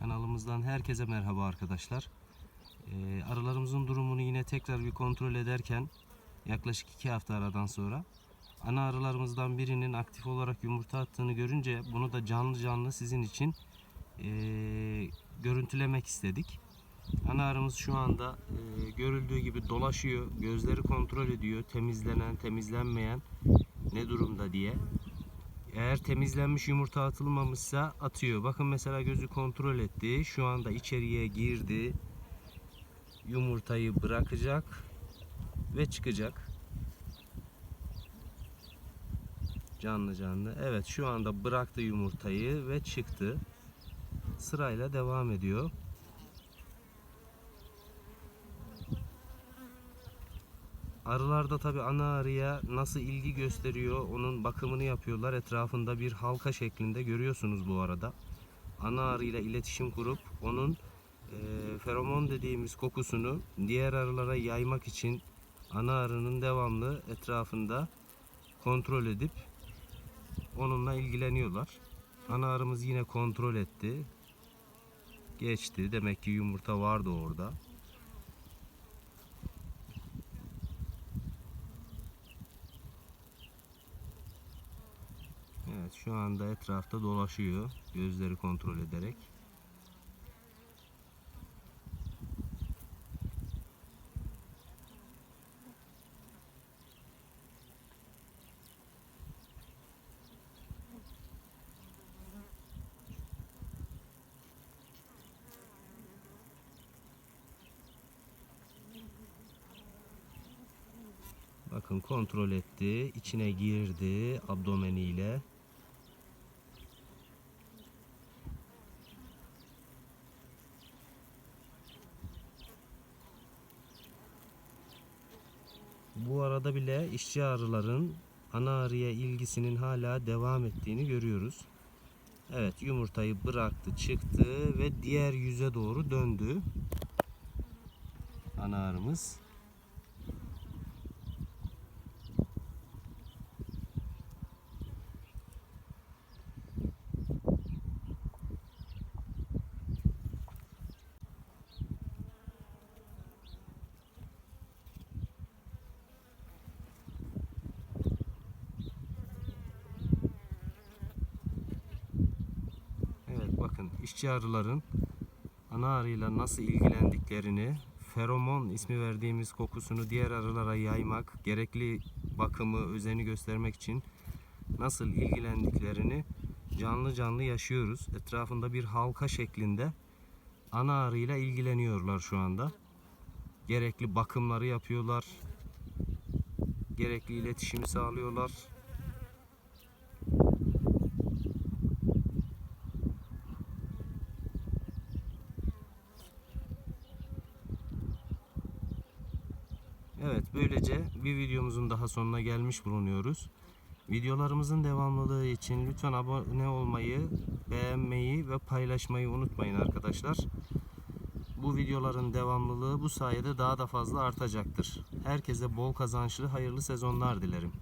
Kanalımızdan herkese merhaba arkadaşlar. Ee, arılarımızın durumunu yine tekrar bir kontrol ederken yaklaşık iki hafta aradan sonra ana arılarımızdan birinin aktif olarak yumurta attığını görünce bunu da canlı canlı sizin için ee, görüntülemek istedik. Ana arımız şu anda ee, görüldüğü gibi dolaşıyor, gözleri kontrol ediyor, temizlenen, temizlenmeyen ne durumda diye. Eğer temizlenmiş yumurta atılmamışsa atıyor. Bakın mesela gözü kontrol etti. Şu anda içeriye girdi. Yumurtayı bırakacak ve çıkacak. Canlı canlı. Evet şu anda bıraktı yumurtayı ve çıktı. Sırayla devam ediyor. Arılarda tabi ana arıya nasıl ilgi gösteriyor onun bakımını yapıyorlar. Etrafında bir halka şeklinde görüyorsunuz bu arada. Ana arıyla iletişim kurup onun e, feromon dediğimiz kokusunu diğer arılara yaymak için ana arının devamlı etrafında kontrol edip onunla ilgileniyorlar. Ana arımız yine kontrol etti. Geçti. Demek ki yumurta vardı orada. Evet şu anda etrafta dolaşıyor. Gözleri kontrol ederek. Bakın kontrol etti. içine girdi abdomeniyle. Bu arada bile işçi arıların ana arıya ilgisinin hala devam ettiğini görüyoruz. Evet yumurtayı bıraktı çıktı ve diğer yüze doğru döndü. Ana arımız. Evet bakın işçi arıların ana arıyla nasıl ilgilendiklerini, feromon ismi verdiğimiz kokusunu diğer arılara yaymak, gerekli bakımı, özeni göstermek için nasıl ilgilendiklerini canlı canlı yaşıyoruz. Etrafında bir halka şeklinde ana arıyla ilgileniyorlar şu anda. Gerekli bakımları yapıyorlar. Gerekli iletişimi sağlıyorlar. Evet böylece bir videomuzun daha sonuna gelmiş bulunuyoruz. Videolarımızın devamlılığı için lütfen abone olmayı, beğenmeyi ve paylaşmayı unutmayın arkadaşlar. Bu videoların devamlılığı bu sayede daha da fazla artacaktır. Herkese bol kazançlı hayırlı sezonlar dilerim.